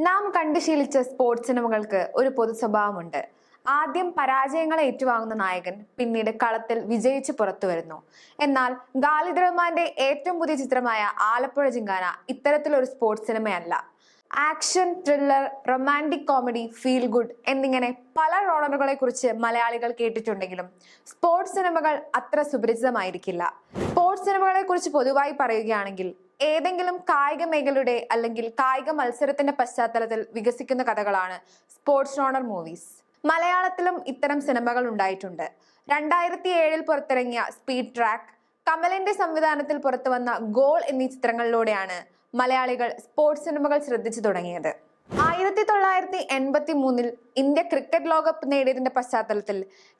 നാം കണ്ടു ശീലിച്ച സ്പോർട്സ് സിനിമകൾക്ക് ഒരു പൊതു സ്വഭാവമുണ്ട്. ആദ്യം പരാജയങ്ങളെ ഏറ്റുവാങ്ങുന്ന നായകൻ പിന്നീട് കളത്തിൽ വിജയിച്ച് പുറത്തു വരുന്നു. എന്നാൽ ഗാലിദ് റഹ്മാന്റെ ഏറ്റവും പുതിയ ചിത്രമായ ആലപ്പുഴ ജിങ്കാന ഇത്തരത്തിലൊരു sports സിനിമയല്ല. Action thriller romantic comedy feel good എന്നിങ്ങനെ പല റോണറുകളെ കുറിച്ച് മലയാളികൾ കേട്ടിട്ടുണ്ടെങ്കിലും സ്പോർട്സ് സിനിമകൾ അത്ര സുപരിചിതമായിരിക്കില്ല. സ്പോർട്സ് സിനിമകളെ കുറിച്ച് പൊതുവായി പറയുകയാണെങ്കിൽ ഏതെങ്കിലും കായിക മേഖലയുടെ അല്ലെങ്കിൽ കായിക മത്സരത്തിന്റെ പശ്ചാത്തലത്തിൽ വികസിക്കുന്ന കഥകളാണ് സ്പോർട്സ് ഓണർ മൂവീസ് മലയാളത്തിലും ഇത്തരം സിനിമകൾ ഉണ്ടായിട്ടുണ്ട്. രണ്ടായിരത്തി ഏഴിൽ പുറത്തിറങ്ങിയ സ്പീഡ് ട്രാക്ക് കമലിന്റെ സംവിധാനത്തിൽ പുറത്തു വന്ന ഗോൾ എന്നീ ചിത്രങ്ങളിലൂടെയാണ് മലയാളികൾ സ്പോർട്സ് സിനിമകൾ ശ്രദ്ധിച്ചു തുടങ്ങിയത്. ആയിരത്തി തൊള്ളായിരത്തി എൺപത്തി മൂന്നിൽ ഇന്ത്യ ക്രിക്കറ്റ് ലോകകപ്പ് നേടിയതിന്റെ പശ്ചാത്തലത്തിൽ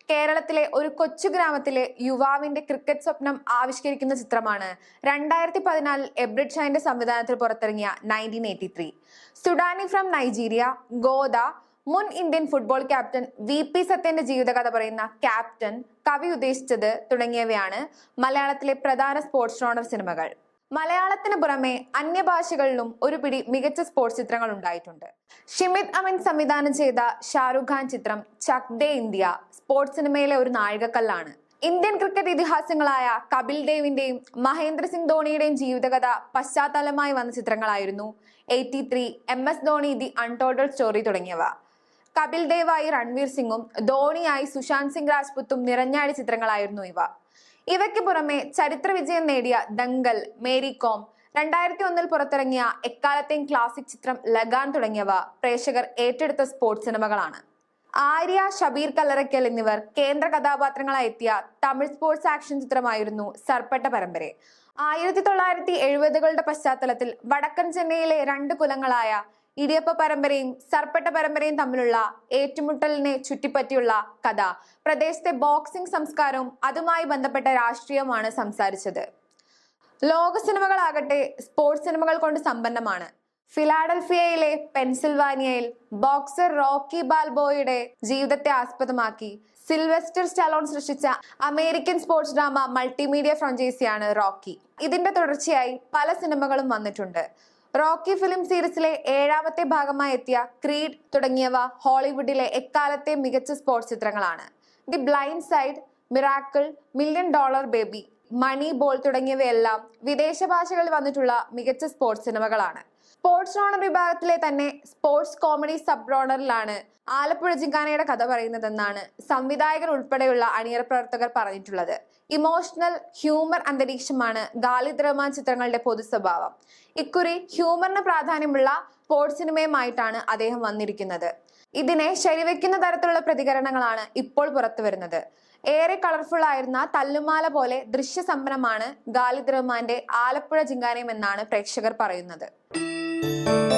കേരളത്തിലെ ഒരു കൊച്ചു ഗ്രാമത്തിലെ യുവാവിന്റെ ക്രിക്കറ്റ് സ്വപ്നം ആവിഷ്കരിക്കുന്ന ചിത്രമാണ് രണ്ടായിരത്തി പതിനാലിൽ എബ്രിഡ് ഷൈന്റെ സംവിധാനത്തിൽ പുറത്തിറങ്ങിയ nineteen eighty three. Sudani from Nigeria Godha മുൻ Indian football captain V P സത്യന്റെ ജീവിതകഥ പറയുന്ന ക്യാപ്റ്റൻ കവി ഉദ്ദേശിച്ചത് തുടങ്ങിയവയാണ് മലയാളത്തിലെ പ്രധാന സ്പോർട്സ് റോണർ സിനിമകൾ. മലയാളത്തിന് പുറമെ അന്യഭാഷകളിലും ഒരു പിടി മികച്ച സ്പോർട്സ് ചിത്രങ്ങൾ ഉണ്ടായിട്ടുണ്ട്. ഷിമിത് അമിൻ സംവിധാനം ചെയ്ത ഷാറുഖ് ഖാൻ ചിത്രം ചക് ദേ ഇന്ത്യ സ്പോർട്സ് സിനിമയിലെ ഒരു നാഴികക്കല്ലാണ്. ഇന്ത്യൻ ക്രിക്കറ്റ് ഇതിഹാസങ്ങളായ കപിൽ ദേവിന്റെയും മഹേന്ദ്ര സിംഗ് ധോണിയുടെയും ജീവിതകഥ പശ്ചാത്തലമായി വന്ന ചിത്രങ്ങളായിരുന്നു eighty three M S Dhoni the untold story തുടങ്ങിയവ. കപിൽ ദേവായി രൺവീർ സിംഗും ധോണിയായി സുശാന്ത് സിംഗ് രാജ്പുത്തും നിറഞ്ഞാടി ചിത്രങ്ങളായിരുന്നു ഇവ. ഇവയ്ക്ക് പുറമെ ചരിത്ര വിജയം നേടിയ ദങ്കൽ മേരി കോം രണ്ടായിരത്തി ഒന്നിൽ പുറത്തിറങ്ങിയ എക്കാലത്തെയും ക്ലാസിക് ചിത്രം ലഗാൻ തുടങ്ങിയവ പ്രേക്ഷകർ ഏറ്റെടുത്ത സ്പോർട്സ് സിനിമകളാണ്. ആര്യ ഷബീർ കല്ലറയ്ക്കൽ എന്നിവർ കേന്ദ്ര കഥാപാത്രങ്ങളായി എത്തിയ തമിഴ് സ്പോർട്സ് ആക്ഷൻ ചിത്രമായിരുന്നു സർപ്പട്ട പരമ്പര. ആയിരത്തി തൊള്ളായിരത്തി എഴുപതുകളുടെ പശ്ചാത്തലത്തിൽ വടക്കൻ ചെന്നൈയിലെ രണ്ട് കുലങ്ങളായ ഇടിയപ്പ പരമ്പരയും സർപ്പട്ട പരമ്പരയും തമ്മിലുള്ള ഏറ്റുമുട്ടലിനെ ചുറ്റിപ്പറ്റിയുള്ള കഥ. പ്രദേശത്തെ ബോക്സിംഗ് സംസ്കാരവും അതുമായി ബന്ധപ്പെട്ട രാഷ്ട്രീയമാണ് സംസാരിച്ചത്. ലോക സിനിമകളാകട്ടെ സ്പോർട്സ് സിനിമകൾ കൊണ്ട് സമ്പന്നമാണ്. ഫിലാഡൽഫിയയിലെ പെൻസിൽവാനിയയിൽ ബോക്സർ റോക്കി ബാൽബോയുടെ ജീവിതത്തെ ആസ്പദമാക്കി സിൽവെസ്റ്റർ സ്റ്റാലോൺ സൃഷ്ടിച്ച അമേരിക്കൻ സ്പോർട്സ് ഡ്രാമ മൾട്ടിമീഡിയ ഫ്രാഞ്ചൈസിയാണ് റോക്കി. ഇതിന്റെ തുടർച്ചയായി പല സിനിമകളും വന്നിട്ടുണ്ട്. റോക്കി ഫിലിം സീരീസിലെ ഏഴാമത്തെ ഭാഗമായി എത്തിയ ക്രീഡ് തുടങ്ങിയവ ഹോളിവുഡിലെ എക്കാലത്തെ മികച്ച സ്പോർട്സ് ചിത്രങ്ങളാണ്. The Blind Side Miracle Million Dollar Baby Moneyball തുടങ്ങിയവയെല്ലാം വിദേശ ഭാഷകളിൽ വന്നിട്ടുള്ള മികച്ച സ്പോർട്സ് സിനിമകളാണ്. സ്പോർട്സ് റോണർ വിഭാഗത്തിലെ തന്നെ സ്പോർട്സ് കോമഡി സബ് റോണറിലാണ് ആലപ്പുഴ ജിങ്കാനയുടെ കഥ പറയുന്നതെന്നാണ് സംവിധായകർ ഉൾപ്പെടെയുള്ള അണിയറ പ്രവർത്തകർ പറഞ്ഞിട്ടുള്ളത്. ഇമോഷണൽ ഹ്യൂമർ അന്തരീക്ഷമാണ് ഗാലിദ് റഹ്മാൻ ചിത്രങ്ങളുടെ പൊതു സ്വഭാവം. ഇക്കുറി ഹ്യൂമറിന് പ്രാധാന്യമുള്ള സ്പോർട്സ് സിനിമയുമായിട്ടാണ് അദ്ദേഹം വന്നിരിക്കുന്നത്. ഇതിനെ ശരിവെക്കുന്ന തരത്തിലുള്ള പ്രതികരണങ്ങളാണ് ഇപ്പോൾ പുറത്തു വരുന്നത്. ഏറെ കളർഫുൾ ആയിരുന്ന തല്ലുമാല പോലെ ദൃശ്യസമ്പന്നമാണ് ഗാലിദ് റഹ്മാന്റെ ആലപ്പുഴ ജിങ്കാനയം എന്നാണ് പ്രേക്ഷകർ പറയുന്നത്. you